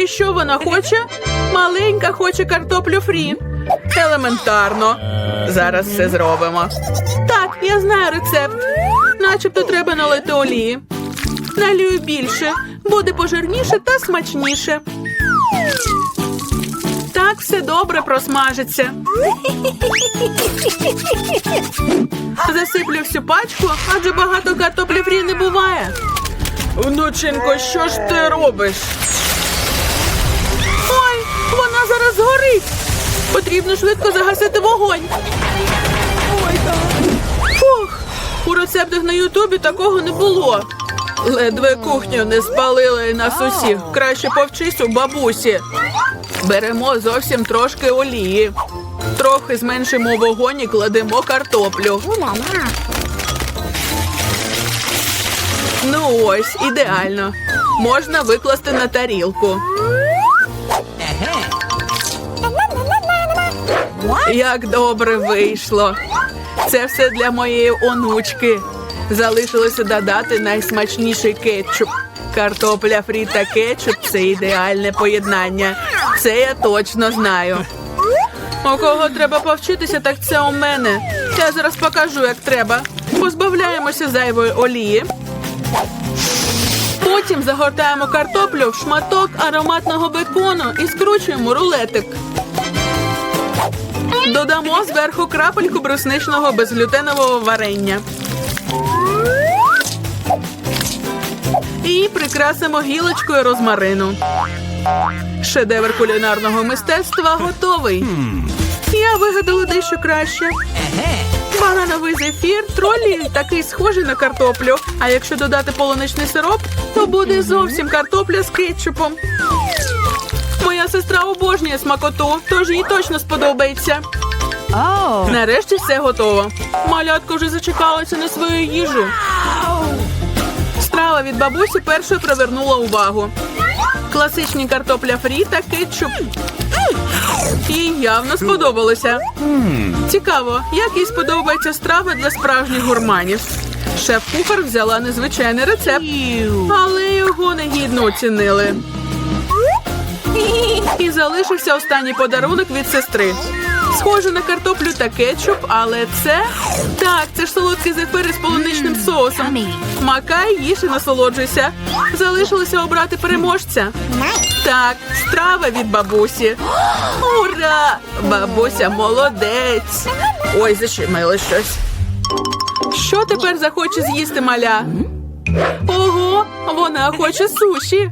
І що вона хоче? Маленька хоче картоплю фрі. Елементарно. Зараз все зробимо. Так, я знаю рецепт. Начебто треба налити олії. Налію більше, буде пожирніше та смачніше. Так все добре просмажиться. Засиплю всю пачку, адже багато картоплі фрі не буває. Внученко, що ж ти робиш? Зараз згорить. Потрібно швидко загасити вогонь. Ой, так. Фух, у рецептах на Ютубі такого не було. Ледве кухню не спалили нас усіх. Краще повчись у бабусі. Беремо зовсім трошки олії. Трохи зменшимо вогонь і кладемо картоплю. Ну ось, ідеально. Можна викласти на тарілку. Як добре вийшло. Це все для моєї онучки. Залишилося додати найсмачніший кетчуп. Картопля фрі та кетчуп це ідеальне поєднання. Це я точно знаю. У кого треба повчитися, так це у мене. Я зараз покажу, як треба. Позбавляємося зайвої олії. Потім загортаємо картоплю в шматок ароматного бекону і скручуємо рулетик. Додамо зверху крапельку брусничного безглютенового варення. І прикрасимо гілочкою розмарину. Шедевр кулінарного мистецтва готовий. Я вигадала дещо краще. Банановий зефір, тролі такий схожий на картоплю. А якщо додати полуничний сироп, то буде зовсім картопля з кетчупом. Моя сестра обожнює смакоту, тож їй точно сподобається. Нарешті все готово. Малятка вже зачекалася на свою їжу. Страва від бабусі першою привернула увагу. Класичні картопля фрі та кетчуп. Їй явно сподобалося. Цікаво, як їй сподобається страва для справжніх гурманів. Шеф-кухар взяла незвичайний рецепт, але його негідно оцінили. І залишився останній подарунок від сестри. Схоже на картоплю та кетчуп, але це так, це ж солодкий зефир із полуничним соусом. Макай, їж і насолоджуйся. Залишилося обрати переможця. Так, страва від бабусі. Ура! Бабуся молодець. Ой, зачимили щось. Що тепер захоче з'їсти маля? Ого, вона хоче суші.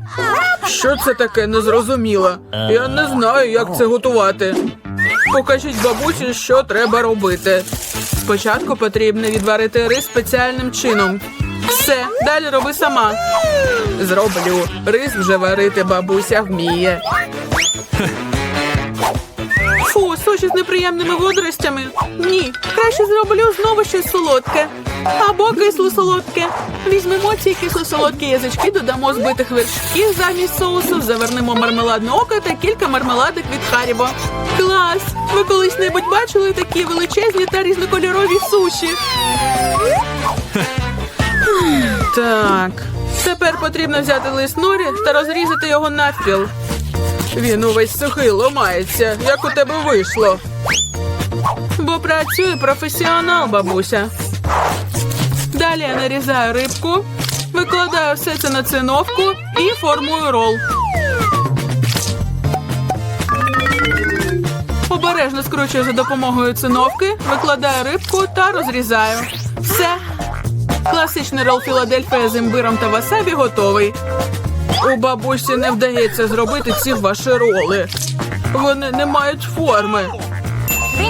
Що це таке незрозуміло? Я не знаю, як це готувати. Покажіть бабусі, що треба робити. Спочатку потрібно відварити рис спеціальним чином. Все, далі роби сама. Зроблю. Рис вже варити бабуся вміє. Фу, суші з неприємними водоростями. Ні, краще зроблю знову щось солодке. Або кисло-солодке. Візьмемо ці кисло-солодкі язички, додамо збитих вершків замість соусу, завернемо мармеладне око та кілька мармеладок від Харібо. Клас! Ви колись-небудь бачили такі величезні та різнокольорові суші? Так, тепер потрібно взяти лист норі та розрізати його навпіл. Він увесь сухий ломається, як у тебе вийшло. Бо працює професіонал, бабуся. Далі я нарізаю рибку, викладаю все це на циновку і формую рол. Обережно скручую за допомогою циновки, викладаю рибку та розрізаю. Все. Класичний рол Філадельфія з імбиром та васабі готовий. У бабусі не вдається зробити ці ваші роли. Вони не мають форми.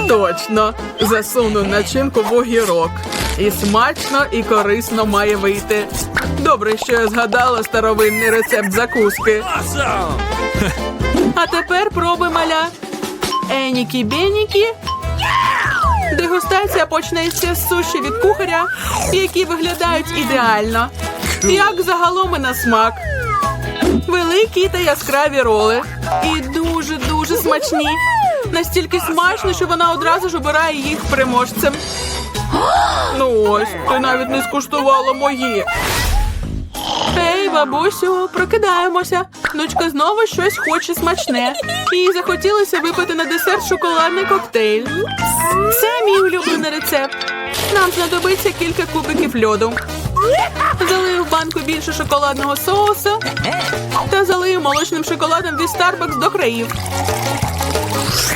Точно, засуну начинку в огірок. І смачно, і корисно має вийти. Добре, що я згадала старовинний рецепт закуски. А тепер проби маля. Енікі бенікі. Дегустація почнеться з суші від кухаря, які виглядають ідеально. Як загалом і на смак. Великі та яскраві роли. І дуже-дуже смачні. Настільки смачно, що вона одразу ж обирає їх переможцем. Ну ось, ти навіть не скуштувала мої. Ей, Бабусю, прокидаємося. Дочка знову щось хоче смачне. Їй захотілося випити на десерт шоколадний коктейль. Це мій улюблений рецепт. Нам знадобиться кілька кубиків льоду. Залию в банку більше шоколадного соусу та залию молочним шоколадом від Starbucks до країв.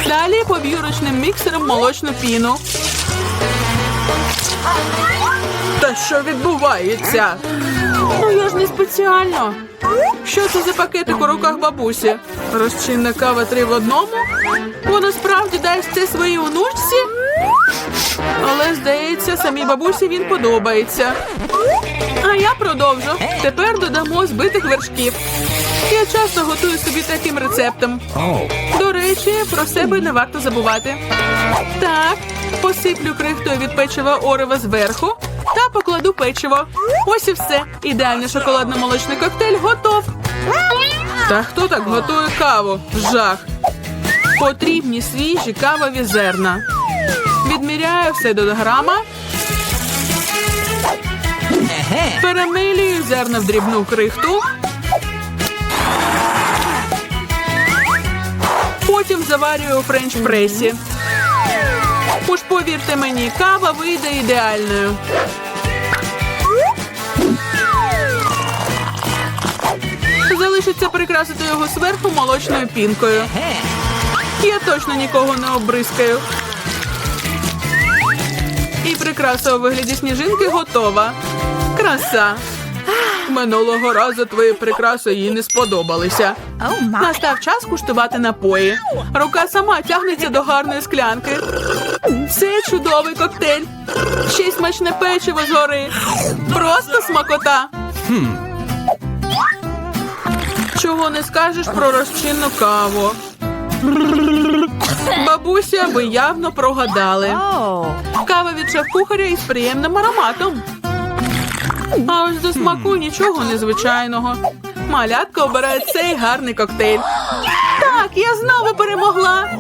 Далі поб'ю ручним міксером молочну піну. Та що відбувається? Ну я ж не спеціально. Що це за пакетик у руках бабусі? Розчинна кава три в одному? Вона справді дасть це своїй онучці? Але, здається, самій бабусі він подобається. А я продовжу. Тепер додамо збитих вершків. Я часто готую собі таким рецептом. До речі, про себе не варто забувати. Так, посиплю крихтою від печива Орева зверху та покладу печиво. Ось і все. Ідеальний шоколадно-молочний коктейль готов. Та хто так готує каву? Жах. Потрібні свіжі кавові зерна. Відміряю все до грама. Перемилюю зерна в дрібну крихту. Потім заварюю у френч-пресі. Уж повірте мені, кава вийде ідеальною. Залишиться прикрасити його зверху молочною пінкою. Я точно нікого не обризкаю. І прикраса у вигляді сніжинки готова. Краса. Минулого разу твої прикраси їй не сподобалися. Настав час куштувати напої. Рука сама тягнеться до гарної склянки. Це чудовий коктейль. Ще й смачне печиво згори. Просто смакота. Чого не скажеш про розчинну каву? Бабуся, ви явно прогадали. Кава від шеф-кухаря із приємним ароматом. А ось до смаку нічого незвичайного. Малятка обирає цей гарний коктейль. Так, я знову перемогла.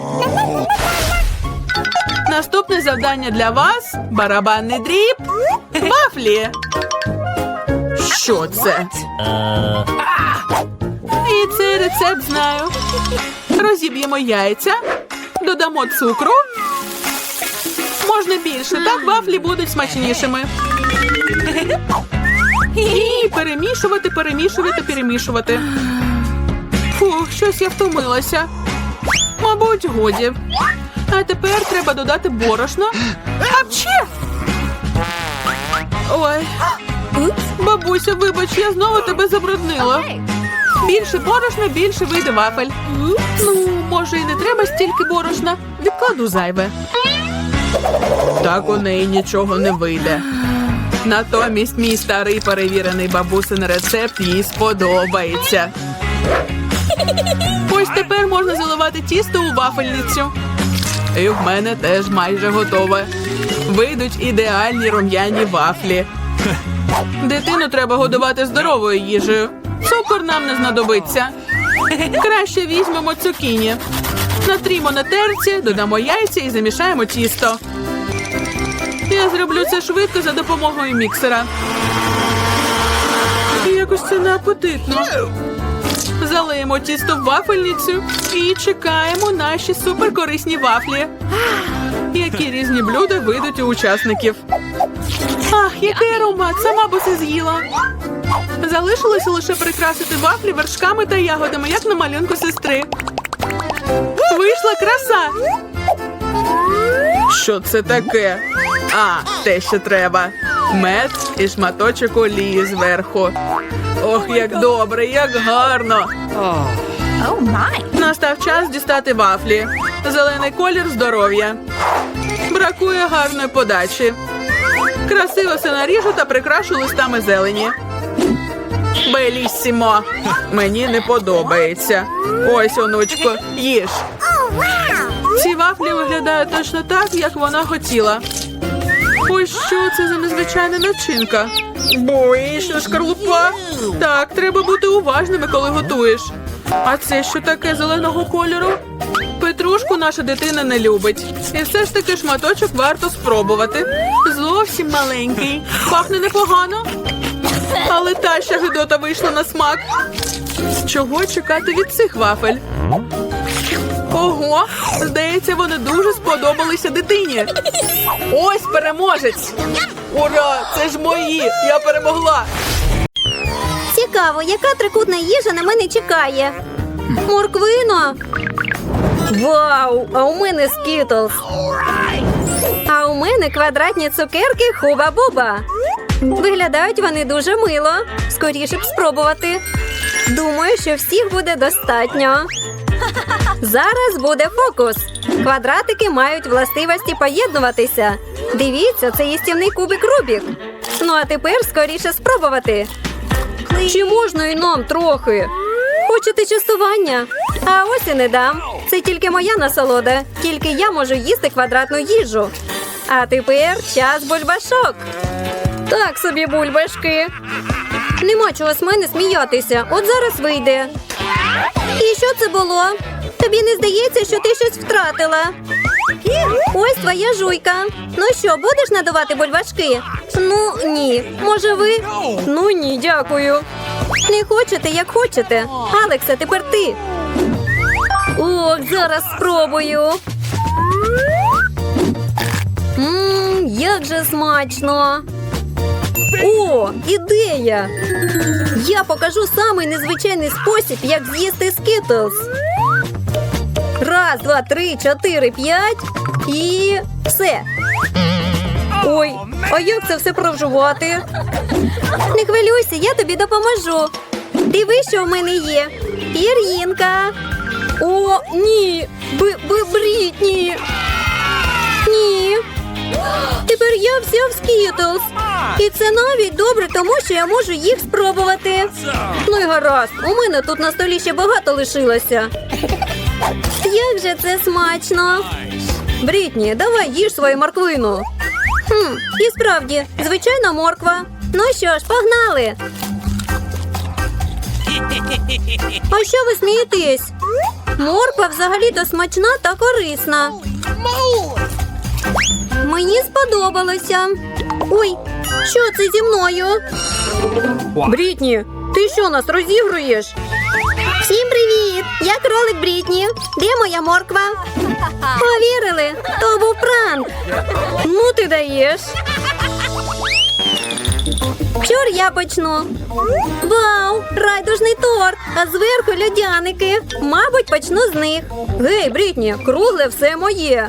Наступне завдання для вас барабанний дріб. Вафлі. Що це? І цей рецепт знаю. Розіб'ємо яйця, додамо цукру. Можна більше, так вафлі будуть смачнішими. І перемішувати, перемішувати, перемішувати. Фух, щось я втомилася. Мабуть, годі. А тепер треба додати борошно. Апче! Ой. Бабуся, вибач, я знову тебе забруднила. Більше борошна, більше вийде вафель. Ну, може, і не треба стільки борошна. Відкладу зайве. Так у неї нічого не вийде. Натомість мій старий перевірений бабусин рецепт їй сподобається. Ось тепер можна заливати тісто у вафельницю. І в мене теж майже готове. Вийдуть ідеальні рум'яні вафлі. Дитину треба годувати здоровою їжею. Цукор нам не знадобиться. Краще візьмемо цукіні. Натрімо на терці, додамо яйця і замішаємо тісто. Я зроблю це швидко за допомогою міксера. Якось це неапетитно. Залиємо тісто в вафельницю і чекаємо наші суперкорисні вафлі. Які різні блюда вийдуть у учасників. Ах, який аромат! Сама б усе з'їла. Залишилося лише прикрасити вафлі вершками та ягодами, як на малюнку сестри. Вийшла краса. Що це таке? А, те, що треба. Мед і шматочок олії зверху. Ох, як добре, як гарно. Oh my. Настав час дістати вафлі. Зелений колір здоров'я. Бракує гарної подачі. Красиво все наріжу та прикрашу листами зелені. Белісімо. Мені не подобається. Ось, онучко, їж. Ці вафлі виглядають точно так, як вона хотіла. Ось що це за незвичайна начинка. Боїшся шкарлупа. Так, треба бути уважними, коли готуєш. А це що таке зеленого кольору? Петрушку наша дитина не любить. І все ж таки шматочок варто спробувати. Зовсім маленький. Пахне непогано. Але та ще гидота вийшла на смак. Чого чекати від цих вафель? Ого, здається, вони дуже сподобалися дитині. Ось переможець. Ура! Це ж мої! Я перемогла! Цікаво, яка трикутна їжа на мене чекає? Морквина. Вау! А у мене скітлс. А у мене квадратні цукерки Хуба-Буба. Виглядають вони дуже мило. Скоріше б спробувати. Думаю, що всіх буде достатньо. Зараз буде фокус. Квадратики мають властивості поєднуватися. Дивіться, це їстівний кубик Рубік. Ну а тепер скоріше спробувати. Чи можна і нам трохи? Хочете частування? А ось і не дам. Це тільки моя насолода. Тільки я можу їсти квадратну їжу. А тепер час бульбашок. Так собі бульбашки. Нема чого з мене сміятися. От зараз вийде. І що це було? Тобі не здається, що ти щось втратила? Ось твоя жуйка. Ну що, будеш надавати бульбашки? Ну ні. Може ви? Ну ні, дякую. Не хочете, як хочете. Алекса, тепер ти. Ох, зараз спробую. Мм, як же смачно. О, ідея! Я покажу самий незвичайний спосіб, як з'їсти скітлз. Раз, два, три, чотири, п'ять і все. Ой, а як це все прожувати? Не хвилюйся, я тобі допоможу. Дивись, що в мене є. Пір'їнка. О, ні. Б, б, Брітні. Тепер я вся в скітлз. І це навіть добре, тому що я можу їх спробувати. Ну і гаразд, у мене тут на столі ще багато лишилося. Як же це смачно. Брітні, давай їж свою морквину. Хм, і справді, звичайна морква. Ну що ж, погнали. А що ви смієтесь? Морква взагалі-то смачна та корисна. Мені сподобалося. Ой, що це зі мною? Брітні, ти що нас розігруєш? Всім привіт! Я кролик Брітні. Де моя морква? Повірили? То був пранк. Ну ти даєш. Чур я почну. Вау! Райдужний торт, а зверху льодяники. Мабуть, почну з них. Гей, Брітні, кругле все моє.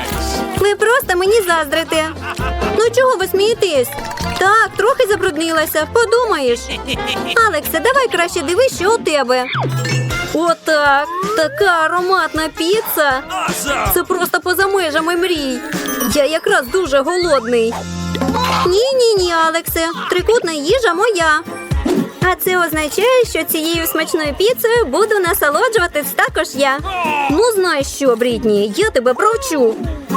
Ви просто мені заздрите. Ну чого ви смієтесь? Так, трохи забруднилася, подумаєш. Алексе, давай краще дивись, що у тебе. Отак. Така ароматна піца. Це просто поза межами мрій. Я якраз дуже голодний. Ні, ні, ні, Алексе. Трикутна їжа моя. А це означає, що цією смачною піцею буду насолоджуватись також я. Ну, знаєш що, Брітні, я тебе провчу.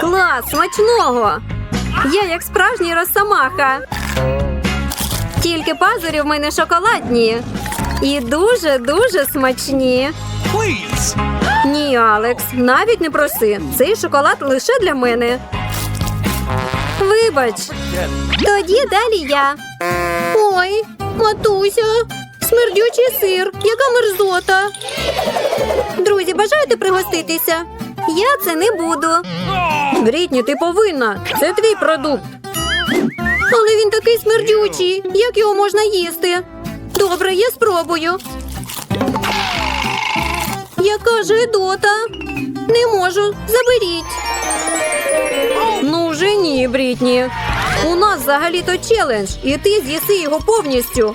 Клас, смачного! Я як справжній росомаха. Тільки пазурі в мене шоколадні. І дуже-дуже смачні. Ні, Алекс, навіть не проси. Цей шоколад лише для мене. Вибач. Тоді далі я. Ой, матуся, смердючий сир, яка мерзота. Друзі, бажаєте пригоститися? Я це не буду. Брітні, ти повинна. Це твій продукт. Але він такий смердючий. Як його можна їсти? Добре, я спробую. Яка же дота? Не можу. Заберіть. Ну вже ні, Брітні. У нас взагалі-то челендж, і ти з'їси його повністю.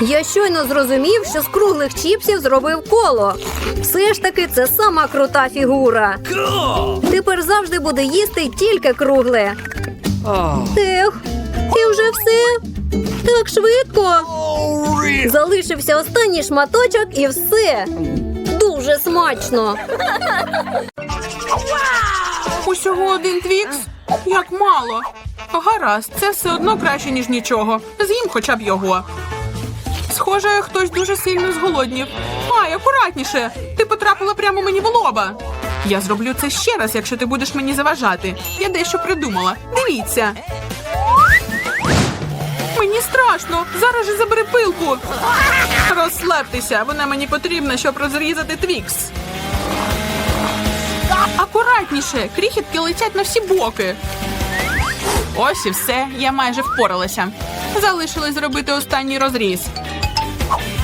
Я щойно зрозумів, що з круглих чіпсів зробив коло. Все ж таки, це сама крута фігура. Тепер завжди буде їсти тільки кругле. Ех, і вже все. Так швидко. Залишився останній шматочок і все. Дуже смачно. Усього один твікс? Як мало. Гаразд, це все одно краще, ніж нічого. З'їм хоча б його. Схоже, хтось дуже сильно зголоднів. Ай, акуратніше! Ти потрапила прямо мені в лоба. Я зроблю це ще раз, якщо ти будеш мені заважати. Я дещо придумала. Дивіться. Мені страшно. Зараз же забери пилку. Розслабтеся, вона мені потрібна, щоб розрізати твікс. Акуратніше, крихітки летять на всі боки. Ось і все, я майже впоралася. Залишилось зробити останній розріз.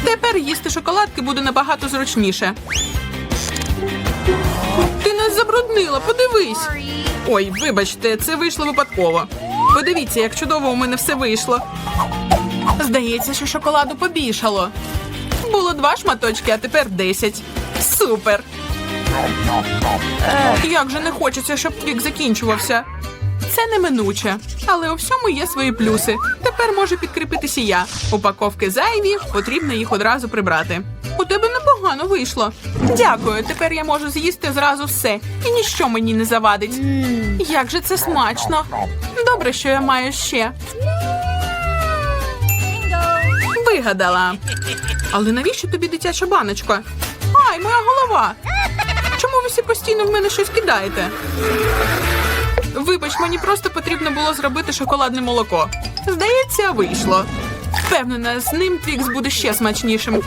Тепер їсти шоколадки буде набагато зручніше. Ти нас забруднила, подивись. Ой, вибачте, це вийшло випадково. Подивіться, як чудово у мене все вийшло. Здається, що шоколаду побільшало. Було два шматочки, а тепер десять. Супер. Як же не хочеться, щоб твік закінчувався. Це неминуче, але у всьому є свої плюси. Тепер може підкріпитися я. Упаковки зайві, потрібно їх одразу прибрати. У тебе непогано вийшло. Дякую. Тепер я можу з'їсти зразу все, і ніщо мені не завадить. Як же це смачно! Добре, що я маю ще. Вигадала. Але навіщо тобі дитяча баночка? Ай, моя голова! Чому ви всі постійно в мене щось кидаєте? Вибач, мені просто потрібно було зробити шоколадне молоко. Здається, вийшло. Впевнена, з ним твікс буде ще смачнішим.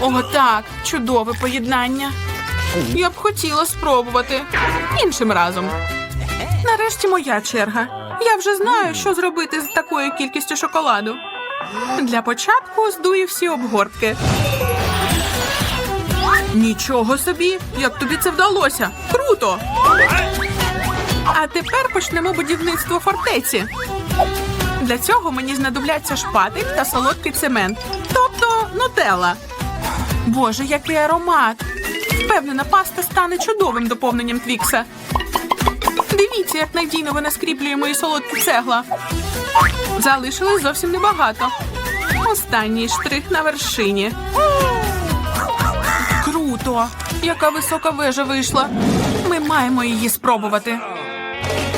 О, так, чудове поєднання. Я б хотіла спробувати іншим разом. Нарешті моя черга. Я вже знаю, що зробити з такою кількістю шоколаду. Для початку здую всі обгортки. Нічого собі, як тобі це вдалося? Круто! А тепер почнемо будівництво фортеці. Для цього мені знадобляться шпатель та солодкий цемент, тобто нутелла. Боже, який аромат! Впевнена, паста стане чудовим доповненням твікса. Дивіться, як надійно вона скріплює мої солодкі цегла. Залишилось зовсім небагато. Останній штрих на вершині. круто! Яка висока вежа вийшла. Ми маємо її спробувати.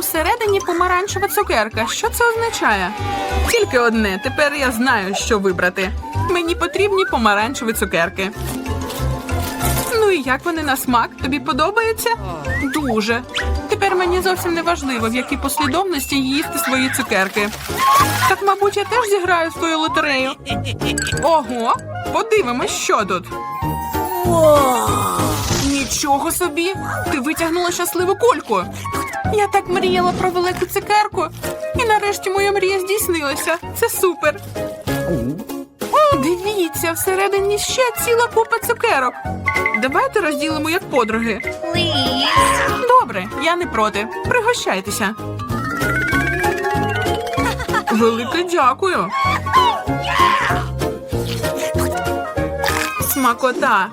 Усередині помаранчева цукерка. Що це означає? Тільки одне. Тепер я знаю, що вибрати. Мені потрібні помаранчеві цукерки. Ну і як вони на смак? Тобі подобається? Дуже. Тепер мені зовсім не важливо, в якій послідовності їсти свої цукерки. Так, мабуть, я теж зіграю свою лотерею. Ого, подивимось, що тут. Нічого собі! Ти витягнула щасливу кульку. Я так мріяла про велику цукерку, і нарешті моя мрія здійснилася. Це супер. Дивіться, всередині ще ціла купа цукерок. Давайте розділимо як подруги. Добре, я не проти. Пригощайтеся. Велике дякую. Смакота.